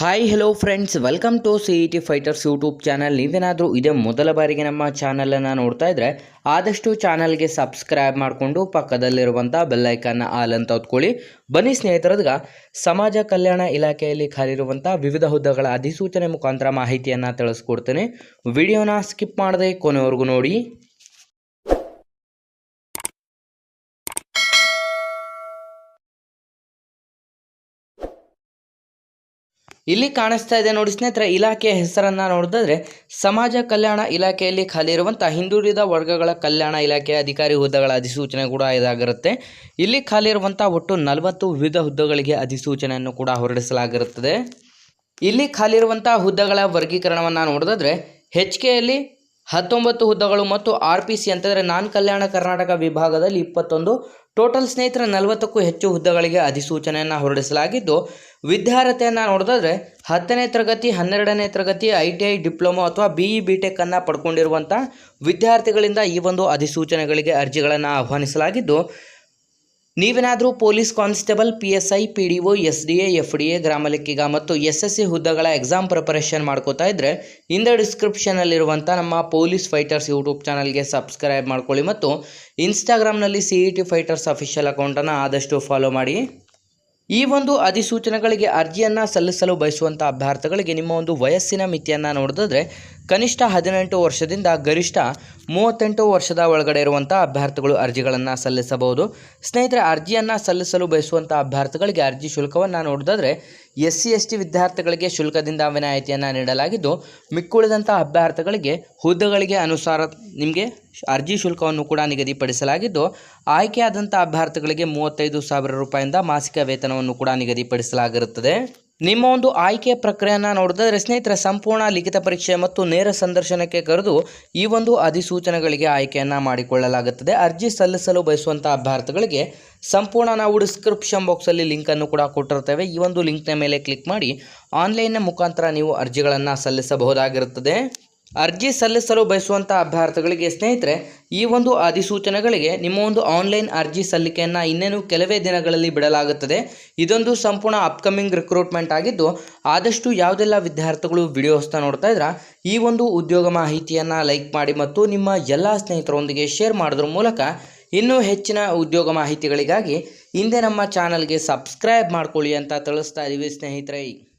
Hi hello friends welcome to C E T fighters YouTube channel ನೀವೇನಾದರೂ ಇದೇ ಮೊದಲ ಬಾರಿಗೆ ನಮ್ಮ ಚಾನಲನ್ನು ನೋಡ್ತಾ ಇದ್ದರೆ ಆದಷ್ಟು ಚಾನಲ್ಗೆ ಸಬ್ಸ್ಕ್ರೈಬ್ ಮಾಡಿಕೊಂಡು ಪಕ್ಕದಲ್ಲಿರುವಂಥ ಬೆಲ್ಲೈಕನ್ನ ಆಲ್ ಅಂತ ಹೊತ್ಕೊಳ್ಳಿ. ಬನ್ನಿ ಸ್ನೇಹಿತರದ್ಗ, ಸಮಾಜ ಕಲ್ಯಾಣ ಇಲಾಖೆಯಲ್ಲಿ ಖಾಲಿರುವಂಥ ವಿವಿಧ ಹುದ್ದೆಗಳ ಅಧಿಸೂಚನೆ ಮುಖಾಂತರ ಮಾಹಿತಿಯನ್ನು ತಿಳಿಸ್ಕೊಡ್ತೇನೆ. ವಿಡಿಯೋನ ಸ್ಕಿಪ್ ಮಾಡದೆ ಕೊನೆವರೆಗೂ ನೋಡಿ. ಇಲ್ಲಿ ಕಾಣಿಸ್ತಾ ಇದೆ ನೋಡಿ ಸ್ನೇಹಿತರೆ, ಇಲಾಖೆಯ ಹೆಸರನ್ನ ನೋಡಿದ್ರೆ ಸಮಾಜ ಕಲ್ಯಾಣ ಇಲಾಖೆಯಲ್ಲಿ ಖಾಲಿ ಇರುವಂಥ ಹಿಂದುಳಿದ ವರ್ಗಗಳ ಕಲ್ಯಾಣ ಇಲಾಖೆಯ ಅಧಿಕಾರಿ ಹುದ್ದೆಗಳ ಅಧಿಸೂಚನೆ ಕೂಡ ಇದಾಗಿರುತ್ತೆ. ಇಲ್ಲಿ ಖಾಲಿ ಇರುವಂಥ ಒಟ್ಟು ನಲವತ್ತು ವಿವಿಧ ಹುದ್ದೆಗಳಿಗೆ ಅಧಿಸೂಚನೆಯನ್ನು ಕೂಡ ಹೊರಡಿಸಲಾಗಿರುತ್ತದೆ. ಇಲ್ಲಿ ಖಾಲಿ ಇರುವಂಥ ಹುದ್ದೆಗಳ ವರ್ಗೀಕರಣವನ್ನು ನೋಡಿದ್ರೆ ಹೆಚ್ ಕೆಯಲ್ಲಿ ಹತ್ತೊಂಬತ್ತು ಹುದ್ದೆಗಳು ಮತ್ತು ಆರ್ ಪಿ ಸಿ ಅಂತಂದರೆ ನಾನ್ ಕಲ್ಯಾಣ ಕರ್ನಾಟಕ ವಿಭಾಗದಲ್ಲಿ ಇಪ್ಪತ್ತೊಂದು. ಟೋಟಲ್ ಸ್ನೇಹಿತರ ನಲವತ್ತಕ್ಕೂ ಹೆಚ್ಚು ಹುದ್ದೆಗಳಿಗೆ ಅಧಿಸೂಚನೆಯನ್ನು ಹೊರಡಿಸಲಾಗಿದ್ದು, ವಿದ್ಯಾರ್ಹತೆಯನ್ನು ನೋಡಿದ್ರೆ ಹತ್ತನೇ ತರಗತಿ, ಹನ್ನೆರಡನೇ ತರಗತಿ, ಐ ಟಿ ಐ ಡಿಪ್ಲೊಮೊ ಅಥವಾ ಬಿ ಇ ಬಿ ಟೆಕ್ಕನ್ನು ಪಡ್ಕೊಂಡಿರುವಂಥ ವಿದ್ಯಾರ್ಥಿಗಳಿಂದ ಈ ಒಂದು ಅಧಿಸೂಚನೆಗಳಿಗೆ ಅರ್ಜಿಗಳನ್ನು ಆಹ್ವಾನಿಸಲಾಗಿದ್ದು ನೀವೇನಾದರೂ police constable P S I P D O S D A F D A ಗ್ರಾಮ ಲೆಕ್ಕಿಗ ಮತ್ತು ಎಸ್ ಎಸ್ ಸಿ ಹುದ್ದೆಗಳ ಎಕ್ಸಾಮ್ ಪ್ರಿಪರೇಷನ್ ಮಾಡ್ಕೋತಾ ಇದ್ದರೆ ಇಂದ ಡಿಸ್ಕ್ರಿಪ್ಷನಲ್ಲಿರುವಂಥ ನಮ್ಮ ಪೊಲೀಸ್ ಫೈಟರ್ಸ್ ಯೂಟ್ಯೂಬ್ ಚಾನಲ್ಗೆ ಸಬ್ಸ್ಕ್ರೈಬ್ ಮಾಡ್ಕೊಳ್ಳಿ ಮತ್ತು ಇನ್ಸ್ಟಾಗ್ರಾಮ್ನಲ್ಲಿ C E T fighters official ಅಕೌಂಟನ್ನು ಆದಷ್ಟು ಫಾಲೋ ಮಾಡಿ. ಈ ಒಂದು ಅಧಿಸೂಚನೆಗಳಿಗೆ ಅರ್ಜಿಯನ್ನು ಸಲ್ಲಿಸಲು ಬಯಸುವಂಥ ಅಭ್ಯರ್ಥಿಗಳಿಗೆ ನಿಮ್ಮ ಒಂದು ವಯಸ್ಸಿನ ಮಿತಿಯನ್ನು ನೋಡಿದ್ರೆ ಕನಿಷ್ಠ ಹದಿನೆಂಟು ವರ್ಷದಿಂದ ಗರಿಷ್ಠ ಮೂವತ್ತೆಂಟು ವರ್ಷದ ಒಳಗಡೆ ಇರುವಂಥ ಅಭ್ಯರ್ಥಿಗಳು ಅರ್ಜಿಗಳನ್ನು ಸಲ್ಲಿಸಬಹುದು. ಸ್ನೇಹಿತರೆ, ಅರ್ಜಿಯನ್ನು ಸಲ್ಲಿಸಲು ಬಯಸುವಂಥ ಅಭ್ಯರ್ಥಿಗಳಿಗೆ ಅರ್ಜಿ ಶುಲ್ಕವನ್ನು ನೋಡಿದ್ರೆ ಎಸ್ ಸಿ ಎಸ್ ಟಿ ವಿದ್ಯಾರ್ಥಿಗಳಿಗೆ ಶುಲ್ಕದಿಂದ ವಿನಾಯಿತಿಯನ್ನು ನೀಡಲಾಗಿದ್ದು ಮಿಕ್ಕುಳಿದಂಥ ಅಭ್ಯರ್ಥಿಗಳಿಗೆ ಹುದ್ದೆಗಳಿಗೆ ಅನುಸಾರ ನಿಮಗೆ ಅರ್ಜಿ ಶುಲ್ಕವನ್ನು ಕೂಡ ನಿಗದಿಪಡಿಸಲಾಗಿದ್ದು ಆಯ್ಕೆಯಾದಂಥ ಅಭ್ಯರ್ಥಿಗಳಿಗೆ ಮೂವತ್ತೈದು ಸಾವಿರ ರೂಪಾಯಿಂದ ಮಾಸಿಕ ವೇತನವನ್ನು ಕೂಡ ನಿಗದಿಪಡಿಸಲಾಗಿರುತ್ತದೆ. ನಿಮ್ಮ ಒಂದು ಆಯ್ಕೆ ಪ್ರಕ್ರಿಯೆಯನ್ನು ನೋಡಿದ್ರೆ ಸ್ನೇಹಿತರೆ, ಸಂಪೂರ್ಣ ಲಿಖಿತ ಪರೀಕ್ಷೆ ಮತ್ತು ನೇರ ಸಂದರ್ಶನಕ್ಕೆ ಕರೆದು ಈ ಒಂದು ಅಧಿಸೂಚನೆಗಳಿಗೆ ಆಯ್ಕೆಯನ್ನು ಮಾಡಿಕೊಳ್ಳಲಾಗುತ್ತದೆ. ಅರ್ಜಿ ಸಲ್ಲಿಸಲು ಬಯಸುವಂಥ ಅಭ್ಯರ್ಥಿಗಳಿಗೆ ಸಂಪೂರ್ಣ ನಾವು ಡಿಸ್ಕ್ರಿಪ್ಷನ್ ಬಾಕ್ಸಲ್ಲಿ ಲಿಂಕನ್ನು ಕೂಡ ಕೊಟ್ಟಿರ್ತೇವೆ. ಈ ಒಂದು ಲಿಂಕ್ನ ಮೇಲೆ ಕ್ಲಿಕ್ ಮಾಡಿ ಆನ್ಲೈನ್ನ ಮುಖಾಂತರ ನೀವು ಅರ್ಜಿಗಳನ್ನು ಸಲ್ಲಿಸಬಹುದಾಗಿರುತ್ತದೆ. ಅರ್ಜಿ ಸಲ್ಲಿಸಲು ಬಯಸುವಂಥ ಅಭ್ಯರ್ಥಿಗಳಿಗೆ ಸ್ನೇಹಿತರೆ, ಈ ಒಂದು ಅಧಿಸೂಚನೆಗಳಿಗೆ ನಿಮ್ಮ ಒಂದು ಆನ್ಲೈನ್ ಅರ್ಜಿ ಸಲ್ಲಿಕೆಯನ್ನು ಇನ್ನೇನು ಕೆಲವೇ ದಿನಗಳಲ್ಲಿ ಬಿಡಲಾಗುತ್ತದೆ. ಇದೊಂದು ಸಂಪೂರ್ಣ ಅಪ್ಕಮಿಂಗ್ ರಿಕ್ರೂಟ್ಮೆಂಟ್ ಆಗಿದ್ದು, ಆದಷ್ಟು ಯಾವುದೆಲ್ಲ ವಿದ್ಯಾರ್ಥಿಗಳು ವಿಡಿಯೋಸ್ನ ನೋಡ್ತಾ ಇದ್ರ, ಈ ಒಂದು ಉದ್ಯೋಗ ಮಾಹಿತಿಯನ್ನು ಲೈಕ್ ಮಾಡಿ ಮತ್ತು ನಿಮ್ಮ ಎಲ್ಲ ಸ್ನೇಹಿತರೊಂದಿಗೆ ಶೇರ್ ಮಾಡೋದ್ರ ಮೂಲಕ ಇನ್ನೂ ಹೆಚ್ಚಿನ ಉದ್ಯೋಗ ಮಾಹಿತಿಗಳಿಗಾಗಿ ಹಿಂದೆ ನಮ್ಮ ಚಾನಲ್ಗೆ ಸಬ್ಸ್ಕ್ರೈಬ್ ಮಾಡ್ಕೊಳ್ಳಿ ಅಂತ ತಿಳಿಸ್ತಾ ಇದ್ದೀವಿ ಸ್ನೇಹಿತರೆ.